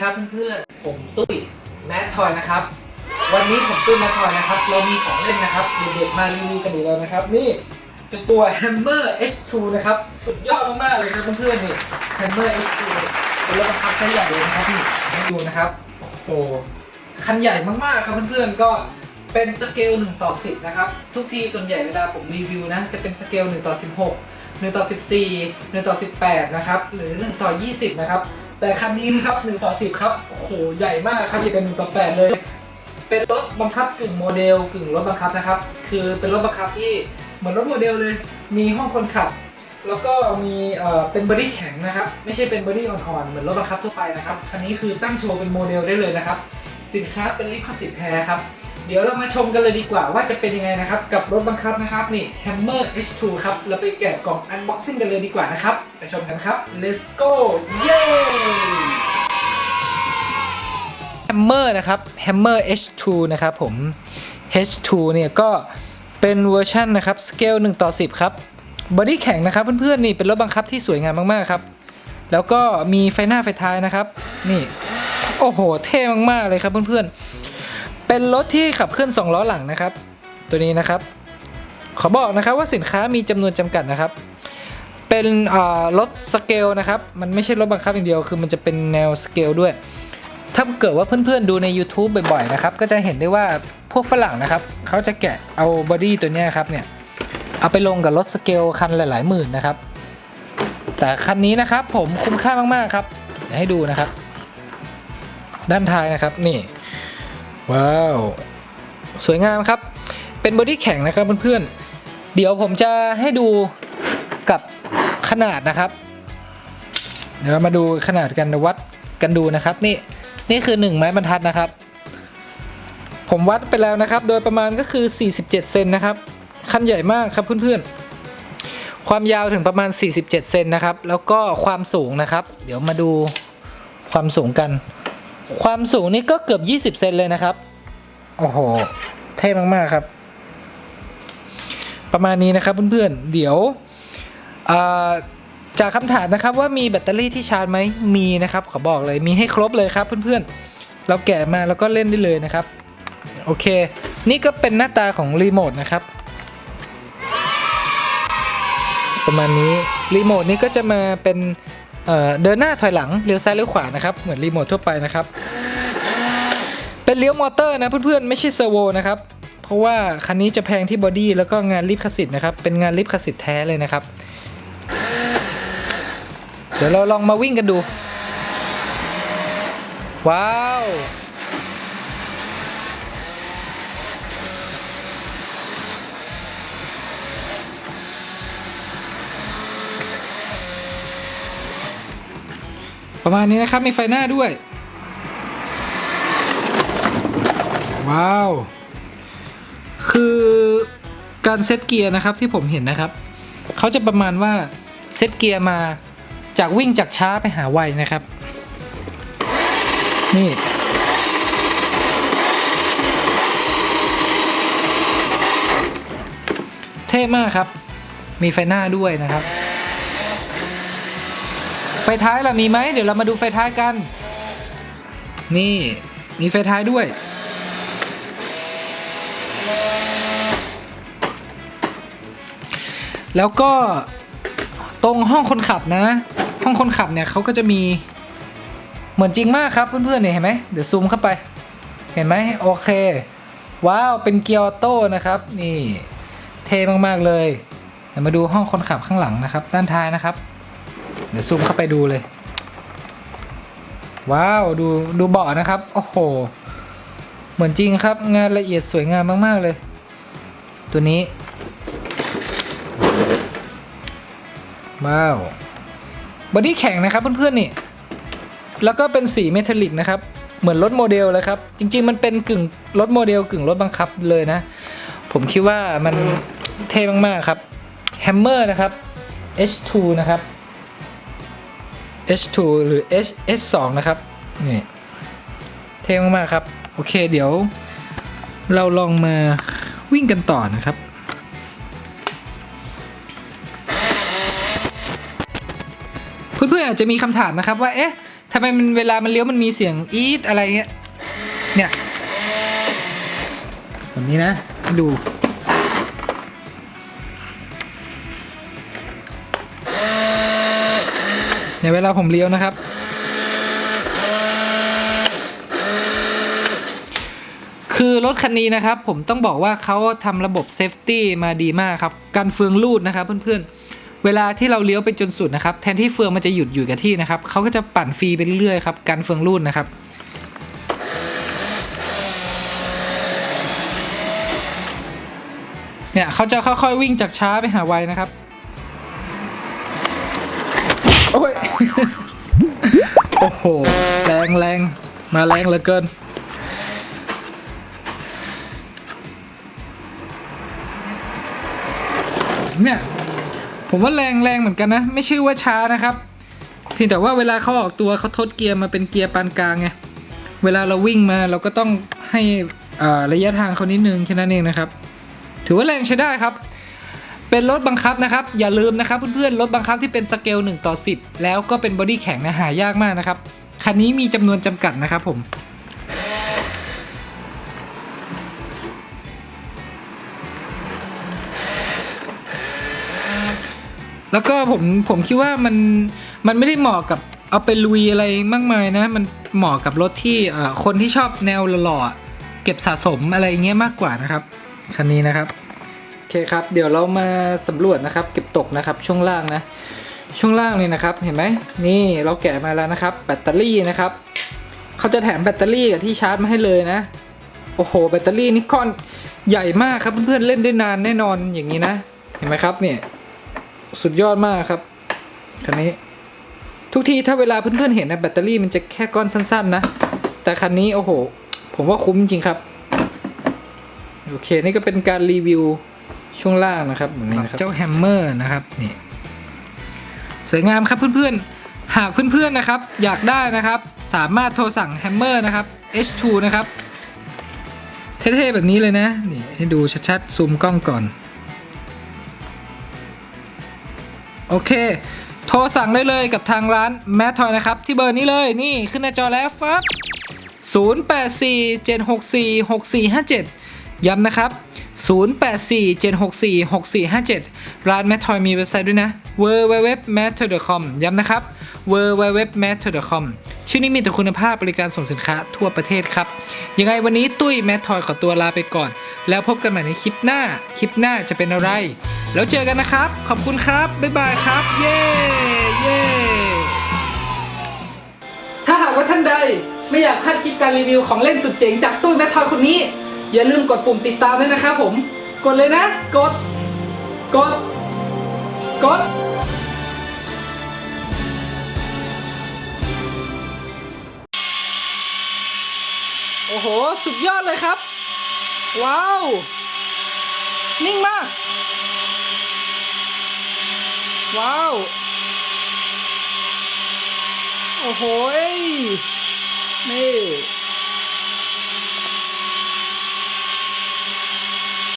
ครับเพื่อนๆ ผมตุ้ยแมททอยนะครับ วันนี้ผมตุ้ยแมททอยนะครับ เรามีของเล่นนะครับเด็กๆมารีวิวกันอีกแล้วนะครับ นี่เจะตัว Hammer H2 นะครับ สุดยอดมากๆเลยครับเพื่อนๆนี่ Hammer H2 เป็นรถบังคับไซส์ใหญ่เลยนะครับนี่ให้ดูนะครับโอ้โหคันใหญ่มากๆครับเพื่อนๆก็เป็นสเกล1ต่อ10นะครับทุกทีส่วนใหญ่เวลาผมรีวิวนะจะเป็นสเกล1ต่อ16 1ต่อ14 1ต่อ18นะครับหรือ1ต่อ20นะครับ แต่คันนี้นะครับ1ต่อ10 ครับโอ้โหใหญ่มากครับใหญ่กัน1ต่อ8เลย เป็นรถบังคับกึ่งโมเดลกึ่งรถบังคับนะครับ คือเป็นรถบังคับที่เหมือนรถโมเดลเลย มีห้องคนขับ แล้วก็มีเอ่อเป็นบอดี้แข็งนะครับ ไม่ใช่เป็นบอดี้อ่อนๆเหมือนรถบังคับทั่วไปนะครับคันนี้คือตั้งโชว์เป็นโมเดลได้เลยนะครับ สินค้าเป็นลิขสิทธิ์แท้ครับ เดี๋ยวเรามาชมกันเลยดีกว่าว่าจะเป็นยังไงนะครับ กับรถบังคับนะครับนี่ Hammer H2 ครับ เราไปแกะกล่อง unboxing กันเลยดีกว่านะครับ ไปชมกันครับ let's go เย้ Hammer นะครับ Hammer H2 นะครับผม H2 เนี่ยก็เป็นเวอร์ชันนะครับสเกล1ต่อ 10 ครับบอดี้แข็งนะครับเพื่อนๆนี่เป็นรถบังคับที่สวยงามมากๆครับ แล้วก็มีไฟหน้าไฟท้ายนะครับ นี่ โอ้โห เท่มากๆเลยครับเพื่อนๆ เป็นรถที่ขับเคลื่อน2ล้อหลังนะครับ ตัวนี้นะครับ ขอบอกนะครับว่าสินค้ามีจำนวนจำกัดนะครับ เป็นรถสเกลนะครับ มันไม่ใช่รถบังคับอย่างเดียว คือมันจะเป็นแนวสเกลด้วย ถ้าเกิดว่าเพื่อนๆดูใน YouTube บ่อยๆนะครับ ก็จะเห็นได้ว่าพวกฝรั่งนะครับเขาจะแกะเอาบอดี้ตัวนี้ครับเนี่ยเอาไปลงกับรถสเกลคันหลายๆหมื่นนะครับ แต่คันนี้นะครับผมคุ้มค่ามากๆครับให้ดูนะครับ ด้านท้ายนะครับนี่ ว้าว สวยงามครับ เป็นบอดี้แข็งนะครับเพื่อนๆ เดี๋ยวผมจะให้ดูกับขนาดนะครับ เดี๋ยวมาดูขนาดกันวัดกันดูนะครับ นี่นี่คือ 1 ไม้บรรทัดนะครับ ผมวัดไปแล้วนะครับ โดยประมาณก็คือ 47 เซนนะครับ คันใหญ่มากครับเพื่อนๆ ความยาวถึงประมาณ 47 เซนนะครับ แล้วก็ความสูงนะครับ เดี๋ยวมาดูความสูงกัน ความสูงนี่ก็เกือบ 20 เซนเลยนะครับ โอ้โห เท่มาก ๆ ครับ ประมาณนี้นะครับเพื่อนๆ เดี๋ยวจากคำถามนะครับว่ามีแบตเตอรี่ที่ชาร์จไหมมีนะครับ ขอบอกเลยมีให้ครบเลยครับเพื่อนๆ เราแกะมาแล้วก็เล่นได้เลยนะครับ โอเค นี่ก็เป็นหน้าตาของรีโมทนะครับประมาณนี้รีโมทนี้ก็จะมาเป็น เดินหน้าถอยหลังเลี้ยวซ้ายเลี้ยวขวานะครับเหมือนรีโมททั่วไปนะครับ เป็นเลี้ยวมอเตอร์นะเพื่อนๆไม่ใช่เซอร์โวนะครับเพราะว่าคันนี้จะแพงที่บอดี้แล้วก็งานลิฟคสิทธิ์นะครับเป็นงานลิฟคสิทธิ์แท้เลยนะครับ เดี๋ยวเราลองมาวิ่งกันดู ว้าว ประมาณนี้นะครับ มีไฟหน้าด้วย ว้าว คือการเซตเกียร์นะครับที่ผมเห็นนะครับ เขาจะประมาณว่าเซตเกียร์มาจากวิ่งจากช้าไปหาไวนะครับ นี่ เท่มากครับ มีไฟหน้าด้วยนะครับ ฟท้ายล่ะมีไหมเดี๋ยวเรามาดูไฟท้ายกัน นี่มีไฟท้ายด้วย แล้วก็ตรงห้องคนขับนะ ห้องคนขับเนี่ยเขาก็จะมีเหมือนจริงมากครับเพื่อนๆเนี่ยเห็นไหมเดี๋ยวซูมเข้าไป เห็นไหมโอเค ว้าว เป็นเกียร์ออโต้นะครับ นี่ เท่มากๆเลยเดี๋ยวมาดูห้องคนขับข้างหลังนะครับ ด้านท้ายนะครับ เดี๋ยวซูมเข้าไปดูเลย ว้าวดูดูเบาะนะครับ โอ้โห เหมือนจริงครับ งานละเอียดสวยงามมาก ๆ เลย ตัวนี้ ว้าวบอดี้แข็งนะครับเพื่อนๆนี่ แล้วก็เป็นสีเมทัลลิกนะครับ เหมือนรถโมเดลเลยครับ จริง ๆ มันเป็นกึ่งรถโมเดลกึ่งรถบังคับเลยนะ ผมคิดว่ามันเท่มากๆครับ Hammer นะครับ H2 นะครับ H2 หรือ H S2 นะครับนี่เท่มากๆครับ โอเคเดี๋ยว เราลองมาวิ่งกันต่อนะครับเพื่อนๆอาจจะมีคำถามนะครับว่าเอ๊ะทำไมมันเวลามันเลี้ยวมันมีเสียงอีดอะไรเงี้ยเนี่ยแบบนี้นะดู เนี่ยเวลาผมเลี้ยวนะครับ คือรถคันนี้นะครับ ผมต้องบอกว่าเขาทำระบบเซฟตี้มาดีมากครับกันเฟืองรูดนะครับเพื่อนๆ เวลาที่เราเลี้ยวไปจนสุดนะครับ แทนที่เฟืองมันจะหยุดอยู่กับที่นะครับเขาก็จะปั่นฟรีไปเรื่อยๆครับกันเฟืองรูดนะครับเนี่ยเขาจะค่อยๆวิ่งจากช้าไปหาไวนะครับ โอ้ย โอ้โห แรงแรงมาแรงเหลือเกิน เนี่ย ผมว่าแรงแรงเหมือนกันนะ ไม่ชื่อว่าช้านะครับ เพียงแต่ว่าเวลาเขาออกตัวเขาทดเกียร์มาเป็นเกียร์ปานกลางไง เวลาเราวิ่งมาเราก็ต้องให้ระยะทางเขานิดนึงแค่นั้นเองนะครับ ถือว่าแรงใช้ได้ครับ เป็นรถบังคับนะครับ อย่าลืมนะครับเพื่อนๆรถบังคับที่เป็นสเกล1ต่อ10 แล้วก็เป็นบอดี้แข็งนะหายากมากนะครับ คันนี้มีจำนวนจำกัดนะครับผมแล้วก็ผมผมคิดว่ามันมันไม่ได้เหมาะกับเอาไปลุยอะไรมากมายนะ มันเหมาะกับรถที่เอ่อคนที่ชอบแนวหล่อเก็บสะสมอะไรเงี้ยมากกว่านะครับ คันนี้นะครับ เคครับ เดี๋ยวเรามาสำรวจนะครับ เก็บตกนะครับช่วงล่างนะ ช่วงล่างนี่นะครับ เห็นไหมนี่เราแกะมาแล้วนะครับ แบตเตอรี่นะครับเขาจะแถมแบตเตอรี่กับที่ชาร์จมาให้เลยนะ โอ้โห แบตเตอรี่นี่ก้อนใหญ่มากครับเพื่อนๆเล่นได้นานแน่นอนอย่างนี้นะ เห็นไหมครับเนี่ยสุดยอดมากครับคันนี้ ทุกทีถ้าเวลาเพื่อนๆเห็นนะแบตเตอรี่มันจะแค่ก้อนสั้นๆนะ แต่คันนี้โอ้โห ผมว่าคุ้มจริงครับ โอเค นี่ก็เป็นการรีวิว ช่วงล่างนะครับแบบนี้นะครับเจ้าแฮมเมอร์นะครับนี่สวยงามครับเพื่อนๆ หากเพื่อนๆนะครับอยากได้นะครับ สามารถโทรสั่งแฮมเมอร์นะครับ H2 นะครับเท่ๆแบบนี้เลยนะนี่ให้ดูชัดๆซูมกล้องก่อน โอเค โทรสั่งได้เลยกับทางร้านแมททอยนะครับ ที่เบอร์นี้เลยนี่ขึ้นหน้าจอแล้วฟับ0847646457 ย้ำนะครับ 0847646457 ร้านแมททอยมีเว็บไซต์ด้วยนะ www.matter.com ย้ำนะครับ www.matter.com ชื่อนี้มีแต่คุณภาพบริการส่งสินค้าทั่วประเทศครับ ยังไงวันนี้ตุ้ยแมททอยขอตัวลาไปก่อน แล้วพบกันใหม่ในคลิปหน้า คลิปหน้าจะเป็นอะไร แล้วเจอกันนะครับ ขอบคุณครับ บ๊ายบายครับ เย้เย้ถ้าหากว่าท่านใดไม่อยากพลาดคลิปการรีวิวของเล่นสุดเจ๋งจากตู้ยแมททอยคนนี้ อย่าลืมกดปุ่มติดตามด้วยนะครับผม กดเลยนะ กด กด กด โอ้โห สุดยอดเลยครับ ว้าว นิ่งมาก ว้าว โอ้โหนี่